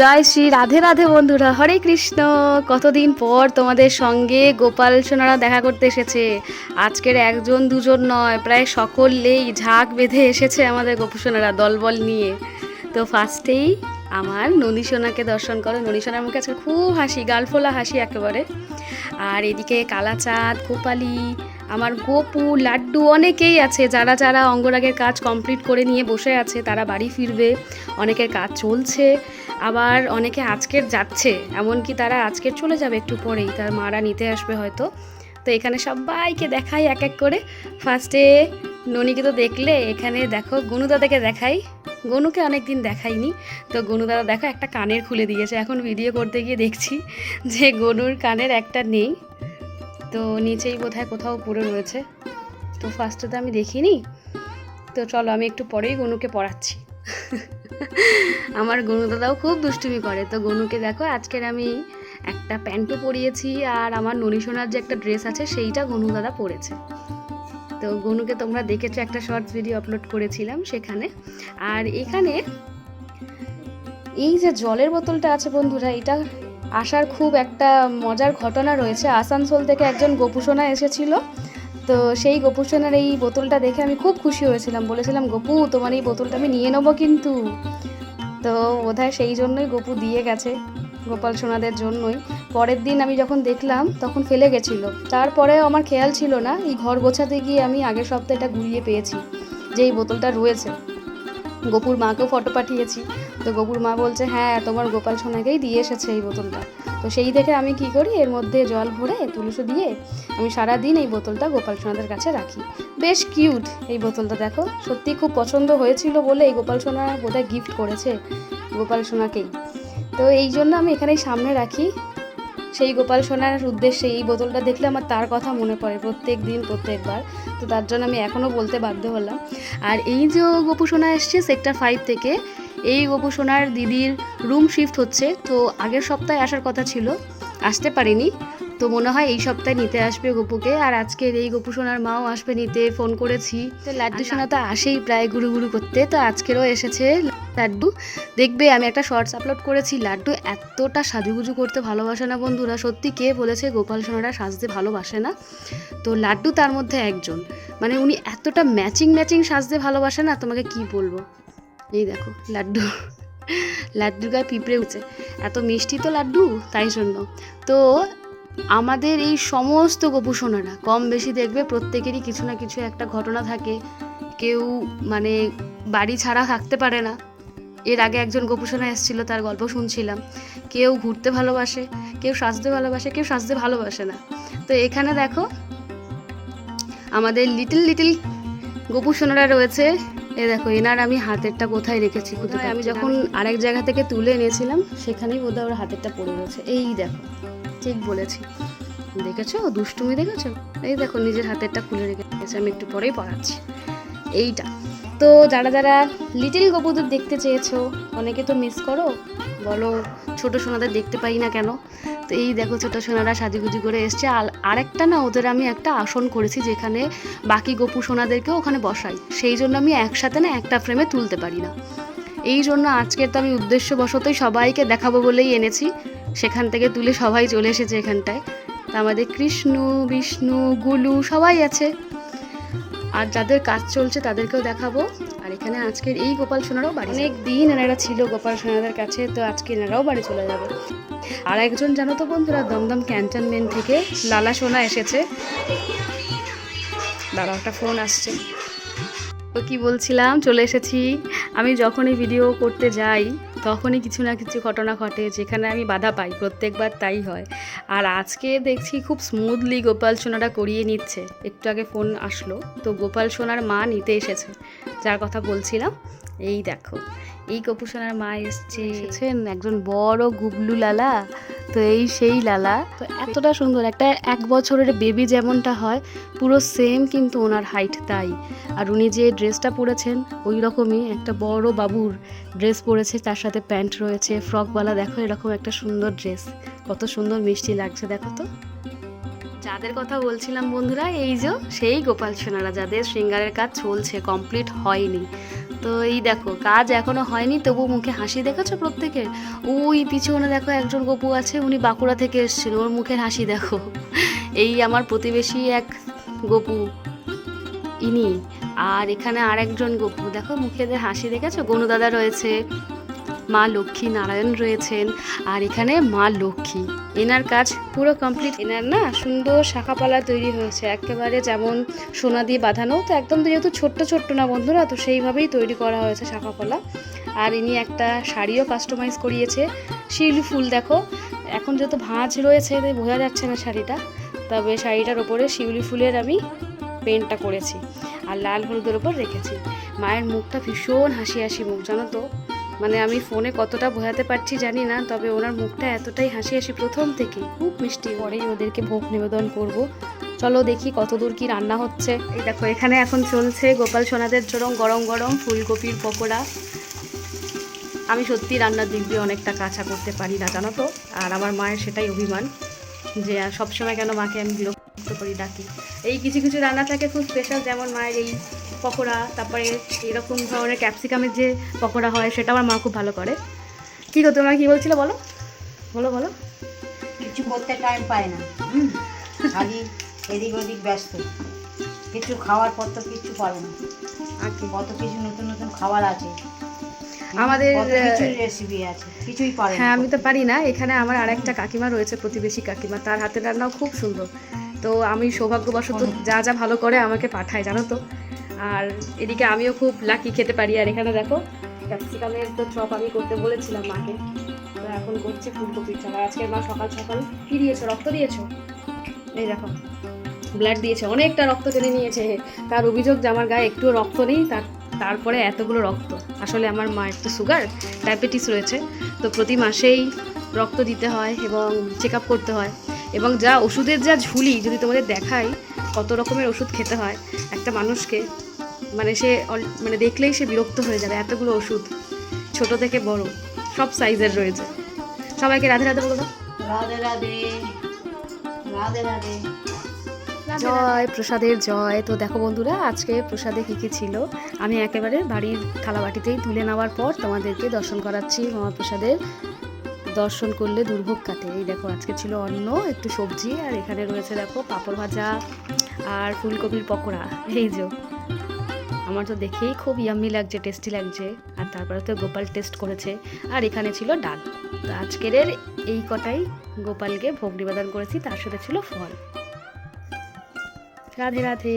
জয় শ্রী রাধে রাধে বন্ধুরা, হরে কৃষ্ণ। কতদিন পর তোমাদের সঙ্গে গোপাল সোনারা দেখা করতে এসেছে। আজকের একজন দুজন নয়, প্রায় সকলেই ঝাঁক বেঁধে এসেছে আমাদের গোপু সোনারা দলবল নিয়ে। তো ফার্স্টেই আমার ননী সোনাকে দর্শন করো। ননী সোনার মুখে আজকে খুব হাসি, গালফোলা হাসি একেবারে। আর এদিকে কালাচাঁদ কোপালি আমার গোপু, লাড্ডু অনেকেই আছে, যারা যারা অঙ্গরাগের কাজ কমপ্লিট করে নিয়ে বসে আছে, তারা বাড়ি ফিরবে, অনেকের কাজ চলছে, আবার অনেকে আজকের যাচ্ছে, এমনকি তারা আজকের চলে যাবে একটু পরেই, তার মারা নিতে আসবে হয়তো। তো এখানে সবাইকে দেখাই এক এক করে। ফার্স্টে ননিকে তো দেখলে, এখানে দেখো গনু দাদাকে দেখাই। গনুকে অনেকদিন দেখাইনি। তো গনু দাদা দেখো একটা কানের খুলে দিয়েছে। এখন ভিডিও করতে গিয়ে দেখছি যে গনুর কানের একটা নেই। তো নিচেই বোধহয় কোথাও পড়ে রয়েছে। তো ফার্স্টে তো আমি দেখিনি। তো চলো আমি একটু পরেই গনুকে পড়াচ্ছি। আমার গনু দাদাও খুব দুষ্টুমি করে। তো গনুকে দেখো, আজকের আমি একটা প্যান্টও পরিয়েছি আর আমার ননিসোনার যে একটা ড্রেস আছে, সেইটা গনু দাদা পরেছে। তো গনুকে তোমরা দেখেছ, একটা শর্টস ভিডিও আপলোড করেছিলাম সেখানে। আর এখানে এই যে জলের বোতলটা আছে বন্ধুরা, এটা আসার খুব একটা মজার ঘটনা রয়েছে। আসানসোল থেকে একজন গোপুসোনা এসেছিল। তো সেই গোপুসোনার এই বোতলটা দেখে আমি খুব খুশি হয়েছিলাম। বলেছিলাম, গপু, তোমার এই বোতলটা আমি নিয়ে নেব কিন্তু। তো বোধহয় সেই জন্যই গপু দিয়ে গেছে গোপাল সোনাদের জন্যই। পরের দিন আমি যখন দেখলাম, তখন ফেলে গেছিল। তারপরে আমার খেয়াল ছিল না, এই ঘর গোছাতে গিয়ে আমি আগের সপ্তাহে এটা ঘুরিয়ে পেয়েছি যে এই বোতলটা রয়েছে। গোপুর মাকেও ফটো পাঠিয়েছি। তো গোপুর মা বলছে হ্যাঁ তোমার গোপাল সোনাকেই দিয়ে এসেছে এই বোতলটা। তো সেই দেখে আমি কি করি, এর মধ্যে জল ভরে তুলসী দিয়ে আমি সারা দিন এই বোতলটা গোপাল সোনাদের কাছে রাখি। বেশ কিউট এই বোতলটা, দেখো। সত্যি খুব পছন্দ হয়েছিল বলে এই গোপাল সোনা বোধহয় গিফট করেছে গোপাল সোনাকেই। তো এই জন্য আমি এখানেই সামনে রাখি। সেই গোপাল সোনার উদ্দেশ্যে এই বোতলটা দেখলে আমার তার কথা মনে পড়ে প্রত্যেক দিন, প্রত্যেকবার। তো তার জন্য আমি এখনও বলতে বাধ্য হলাম। আর এই যে গোপু সোনা এসছে সেক্টর ফাইভ থেকে এই গোপু সোনার দিদির রুম শিফট হচ্ছে। তো আগের সপ্তাহে আসার কথা ছিল আসতে পারিনি। তো মনে হয় এই সপ্তাহে নিতে আসবে গপুকে। আর আজকের এই গপু সোনার মাও আসবে নিতে ফোন করেছি। তো লাড্ডু সোনা তো আসেই প্রায় গুরু গুরু করতে। তো আজকেরও এসেছে লাড্ডু। দেখবে আমি একটা শর্টস আপলোড করেছি। লাড্ডু এতটা সাজুগুজু করতে ভালোবাসে না বন্ধুরা। সত্যি কে বলেছে গোপাল সোনারা সাজতে ভালোবাসে না। তো লাড্ডু তার মধ্যে একজন। মানে উনি এতটা ম্যাচিং ম্যাচিং সাজতে ভালোবাসে না তোমাকে কি বলব? এই দেখো, লাড্ডু। লাড্ডুর গায়ে পিঁপড়ে উঠছে। এত মিষ্টি তো লাড্ডু, তাই জন্য। তো আমাদের এই সমস্ত গোপুসোনারা কম বেশি দেখবে প্রত্যেকেরই কিছু না কিছু একটা ঘটনা থাকে। কেউ মানে বাড়ি ছাড়া থাকতে পারে না। এর আগে একজন গোপুসোনা এসেছিল, তার গল্প শুনছিলাম। কেউ ঘুরতে ভালোবাসে, কেউ সাজতে ভালোবাসে, কেউ সাজতে ভালোবাসে না। তো এখানে দেখো, আমাদের লিটল লিটল গোপুসোনারা রয়েছে। এ দেখো এনার আমি হাতেরটা কোথায় রেখেছি কোথায় আমি যখন আরেক জায়গা থেকে তুলে এনেছিলাম সেখানেই বোধহয় ওর হাতেরটা পড়ে গেছে এই দেখো ঠিক বলেছি। দেখেছ? দুষ্টুমি দেখেছ? এই দেখো নিজের হাতেরটা খুলে রেখেছে আমি একটু পরেই পড়াচ্ছি। এইটা। তো যারা যারা লিটিল গোপুদের দেখতে চেয়েছো, অনেকে তো মিস করো। বলো, ছোট সোনাদের দেখতে পাই না কেন? তো এই দেখো ছোট সোনারা সাজুগুজু করে এসছে। আর আরেকটা না, ওদের আমি একটা আসন করেছি যেখানে বাকি গোপু সোনাদেরকেও ওখানে বসাই। সেই জন্য আমি একসাথে না একটা ফ্রেমে তুলতে পারি না। এই জন্য আজকের তো আমি উদ্দেশ্যবশতই সবাইকে দেখাবো বলেই এনেছি। সেখান থেকে তুলে সবাই চলে এসেছে এখানটায়। তা আমাদের কৃষ্ণ, বিষ্ণু, গুলু সবাই আছে। আর যাদের কাজ চলছে তাদেরকেও দেখাবো। আর এখানে আজকের এই গোপাল সোনারাও বাড়ি অনেক দিন এনারা ছিল গোপাল সোনাদের কাছে, তো আজকে এনারাও বাড়ি চলে যাবে। আর একজন জানো তো বন্ধুরা, দমদম ক্যান্টনমেন্ট থেকে লালা সোনা এসেছে। দাঁড়াও, একটা ফোন আসছে। তো কি বলছিলাম, চলে এসেছি। আমি যখনই ভিডিও করতে যাই, তখনই কিছু না কিছু ঘটনা ঘটে, যেখানে আমি বাধা পাই, প্রত্যেকবার তাই হয়। আর আজকে দেখছি খুব স্মুথলি গোপাল সোনাটা করিয়ে নিচ্ছে। একটু আগে ফোন আসলো, তো গোপাল সোনার মা নিতে এসেছে। যার কথা বলছিলাম, এই দেখো, এই গোপু সোনার মা এসছে। এসেছেন একজন বড় গুবলু লালা। তো এই সেই লালা। তো এতটা সুন্দর, একটা এক বছরের বেবি যেমনটা হয়, পুরো সেম কিন্তু ওনার হাইট তাই। আর উনি যে ড্রেসটা পরেছেন, ওই রকমই একটা বড় বাবুর ড্রেস পরেছে, তার সাথে প্যান্ট রয়েছে ফ্রকওয়ালা দেখো এরকম একটা সুন্দর ড্রেস কত সুন্দর মিষ্টি লাগছে, দেখো তো। যাদের কথা বলছিলাম বন্ধুরা, এই যে সেই গোপাল সোনারা, যাদের শৃঙ্গারের কাজ চলছে কমপ্লিট হয়নি। তো এই দেখো, কাজ এখনও হয়নি, তবু মুখে হাসি দেখেছ প্রত্যেকের? ওই পিছনে দেখো একজন গপু আছে, উনি বাঁকুড়া থেকে এসেছিল, ওর মুখের হাসি দেখো। এই আমার প্রতিবেশী এক গপু, ইনি। আর এখানে আর একজন গপু, দেখো মুখেদের হাসি দেখেছ, গনু দাদা রয়েছে। মা লক্ষ্মী নারায়ণ রয়েছেন, আর এখানে মা লক্ষ্মী। এনার কাজ পুরো কমপ্লিট এনার না সুন্দর শাখাপালা তৈরি হয়েছে, একেবারে যেমন সোনা দিয়ে বাঁধানো, তো একদম যেহেতু ছোট্ট ছোট্ট না বন্ধুরা, তো সেইভাবেই তৈরি করা হয়েছে শাখাপালা। আর ইনি একটা শাড়িও কাস্টমাইজ করিয়েছে। শিউলি ফুল দেখো, এখন যেহেতু ভাঁজ রয়েছে, তাই বোঝা যাচ্ছে না শাড়িটা, তবে শাড়িটার ওপরে শিউলি ফুলের আমি পেন্টটা করেছি, আর লাল হলুদের ওপর রেখেছি। মায়ের মুখটা ভীষণ হাসি হাসি মুখ, জানো তো? মানে আমি ফোনে কতটা বোঝাতে পারছি জানি না, তবে ওনার মুখটা এতটাই হাসি হাসি প্রথম থেকে। খুব মিষ্টি। পরেই ওদেরকে ভোগ নিবেদন করব। চলো দেখি কত দূর কি রান্না হচ্ছে। এই দেখো, এখানে এখন চলছে গোপাল সোনাদের জন্য গরম গরম ফুলকপির পকোড়া। আমি সত্যি রান্নার দিক দিয়ে অনেকটা কাঁচা করতে পারি না, জানো তো? আর আমার মায়ের সেটাই অভিমান যে সবসময় কেন মাকে আমি বিরক্ত করি, ডাকি। এই কিছু কিছু রান্না থাকে খুব স্পেশাল যেমন মায়ের এই পকোড়া তারপরে এরকম ধরনের ক্যাপসিকামের যে পকোড়া হয় সেটা আমার মা খুব ভালো করে। কী গো তোমার কী বলছিলে বলো? বলো বলো। কিছু করতে টাইম পায় না। খালি এদিক ওদিক ব্যস্ত। কিছু খাওয়ার পর তো কিছু পারে না। আর কি? কত কিছু নতুন নতুন খাবার আছে। আমাদের, রেসিপি আছে। কিছুই পারে হ্যাঁ আমি তো পারি না। এখানে আমার আরেকটা কাকিমা রয়েছে প্রতিবেশী কাকিমা। তার হাতের রান্নাও খুব সুন্দর। তো আমি সৌভাগ্যবশত যা যা ভালো করে আমাকে পাঠায় জানো তো? আর এদিকে আমিও খুব লাকি খেতে পারি। আর এখানে দেখো ক্যাপসিকামের তো চপ আমি করতে বলেছিলাম মাকে। তো এখন করছে ফুলকপির চপ আজকে মা সকাল সকাল কী দিয়েছ? রক্ত দিয়েছ? এই দেখো ব্লাড দিয়েছে। অনেকটা রক্ত টেনে নিয়েছে। তার অভিযোগ যে আমার গায়ে একটুও রক্ত নেই, তার, তারপরে এতগুলো রক্ত। আসলে আমার মা একটু সুগার ডায়াবেটিস রয়েছে। তো প্রতি মাসেই রক্ত দিতে হয় এবং চেক আপ করতে হয়। এবং যা ওষুধের যা ঝুলি যদি তোমাদের দেখাই কত রকমের ওষুধ খেতে হয় একটা মানুষকে মানে সে অল- মানে দেখলেই সে বিরক্ত হয়ে যাবে এতগুলো ওষুধ ছোট থেকে বড় সব সাইজের রয়েছে। সবাইকে রাধে রাধে বলো রাধে রাধে। রাধে রাধে। জয় প্রসাদের জয়। তো দেখো বন্ধুরা আজকে প্রসাদে কী কী ছিল? আমি একেবারে বাড়ির থালাবাটিতেই তুলে নেওয়ার পর তোমাদেরকে দর্শন করাচ্ছি মহাপ্রসাদের দর্শন করলে দুর্ভোগ কাটে। এই দেখো, আজকে ছিল অন্ন, একটু সবজি, আর এখানে রয়েছে দেখো পাঁপড় ভাজা আর ফুলকপির পকোড়া। এই যে, আমার তো দেখেই খুব ইয়াম্মি লাগছে টেস্টি লাগছে। আর তারপরে তো গোপাল টেস্ট করেছে। আর এখানে ছিল ডাল। তো আজকের এই কটাই গোপালকে ভোগ নিবেদন করেছি, তার সাথে ছিল ফল। রাধে রাধে।